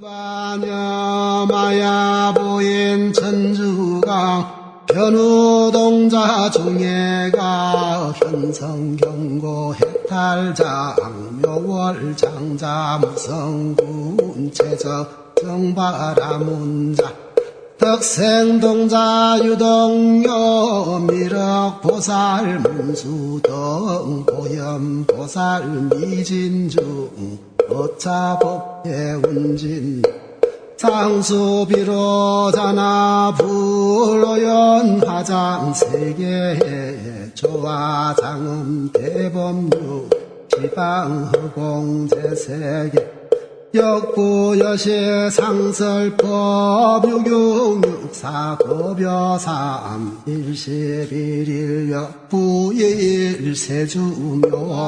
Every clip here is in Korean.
반여 마야 보인 천주강 변우동자 중예가 현성경고 해탈장 묘월 장자 무성군 최적 정바라문자 덕생동자 유동요 미륵보살 문수등 보염보살 미진중 어차법의 운진 상수비로자나 불로연 화장 세계에 조화장음 대범유 지방허공제세계 역부여시 상설법 유경육사급여삼 일시비릴 역부일세주묘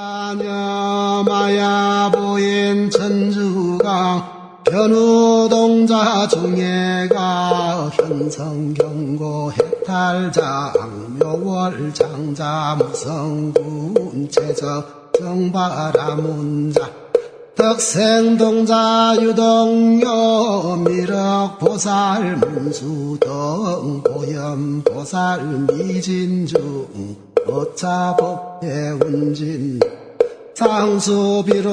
안여마야 보인 천주강 변우동자 중예가 현성경고 해탈장 묘월 장자 무성군 최적 정바라문자 덕생동자 유동요 미륵보살 문수등 보염보살 미진중 어차법의 운진. 상수비로자나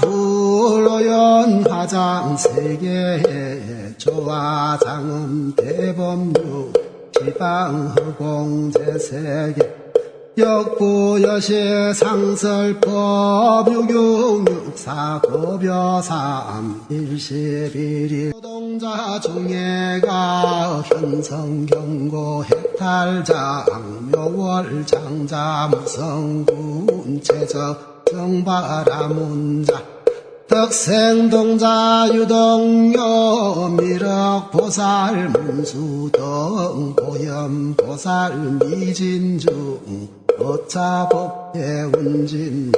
불로연 화장 세계에 조화장음 대범유. 지방허공제세계 역부여시 상설법 유경육사급여삼 일시비리 노동자 중예가 현성경고 해탈장 묘월 장자 무성군 최적 정바라문자 덕생동자 유동요 미륵보살 문수등 보염보살 미진중 어차법의 운진